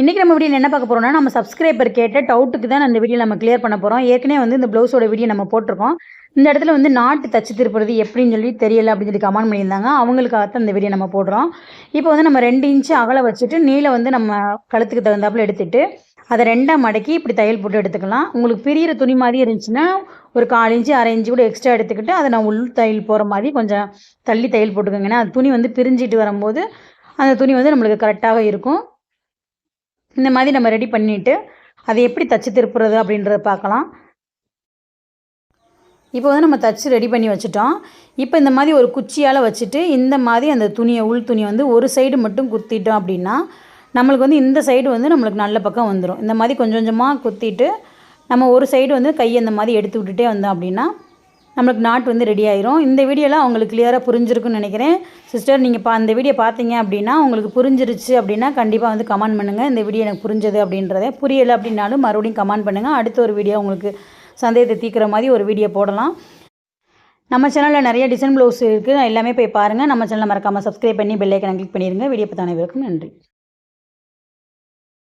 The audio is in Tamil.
இன்றைக்கி நம்ம வீடியோவில் என்ன பார்க்க போகிறோம்னா நம்ம சப்ஸ்கிரைபர் கேட்ட டவுட்டுக்கு தான் அந்த வீடியோ நம்ம கிளியர் பண்ண போகிறோம் ஏற்கனவே வந்து இந்த ப்ளவுஸோட வீடியோ நம்ம போட்டிருக்கோம். இந்த இடத்துல வந்து நாட்டு தச்சு திருப்புறது எப்படின்னு சொல்லி தெரியல அப்படின்னு சொல்லி கமெண்ட் பண்ணியிருந்தாங்க. அவங்களுக்காகத்தான் இந்த வீடியோ நம்ம போடுறோம். இப்போ வந்து நம்ம ரெண்டு இன்ச்சு அகலை வச்சுட்டு நீளம் வந்து நம்ம கழுத்துக்கு தகுந்தாப்புல எடுத்துட்டு அதை ரெண்டாக மடக்கி இப்படி தையல் போட்டு எடுத்துக்கலாம். உங்களுக்கு பிரியிற துணி மாதிரி இருந்துச்சுன்னா ஒரு கால் இன்ச்சு அரை இன்ச்சு கூட எக்ஸ்ட்ரா எடுத்துக்கிட்டு அதை நான் உள் தையல் போகிற மாதிரி கொஞ்சம் தள்ளி தையல் போட்டுக்கோங்க. ஏன்னா அது துணி வந்து பிரிஞ்சிட்டு வரும்போது அந்த துணி வந்து நம்மளுக்கு கரெக்டாக இருக்கும். இந்த மாதிரி நம்ம ரெடி பண்ணிவிட்டு அதை எப்படி தச்சு திருப்புறது அப்படின்றத பார்க்கலாம். இப்போ வந்து நம்ம தச்சு ரெடி பண்ணி வச்சுட்டோம். இப்போ இந்த மாதிரி ஒரு குச்சியால் வச்சுட்டு இந்த மாதிரி அந்த துணியை உள் துணியை வந்து ஒரு சைடு மட்டும் குத்திட்டோம் அப்படின்னா நம்மளுக்கு வந்து இந்த சைடு வந்து நம்மளுக்கு நல்ல பக்கம் வந்துடும் இந்த மாதிரி கொஞ்சம் கொஞ்சமாக குத்திட்டு நம்ம ஒரு சைடு வந்து கையை இந்த மாதிரி எடுத்து விட்டுட்டே வந்தோம் அப்படின்னா நம்மளுக்கு நாட் வந்து ரெடி ஆயிரும். இந்த வீடியோலாம் அவங்களுக்கு கிளியராக புரிஞ்சிருக்குன்னு நினைக்கிறேன். சிஸ்டர் நீங்கள் பா அந்த வீடியோ பார்த்தீங்க அப்படின்னா உங்களுக்கு புரிஞ்சிருச்சு அப்படின்னா கண்டிப்பாக வந்து கமெண்ட் பண்ணுங்கள் இந்த வீடியோ எனக்கு புரிஞ்சது அப்படின்றத. புரியலை அப்படின்னாலும் மறுபடியும் கமெண்ட் பண்ணுங்கள் அடுத்த ஒரு வீடியோ உங்களுக்கு சந்தேகத்தை தீக்கிற மாதிரி ஒரு வீடியோ போடலாம். நம்ம சேனலில் நிறைய டிசைன் ப்ளவுஸ் இருக்குது எல்லாமே போய் பாருங்கள் நம்ம சேனலை மறக்காமல் சப்ஸ்கிரைப் பண்ணி பெல் கிளிக் பண்ணிடுங்க வீடியோ பார்த்த அனைவருக்கும் நன்றி.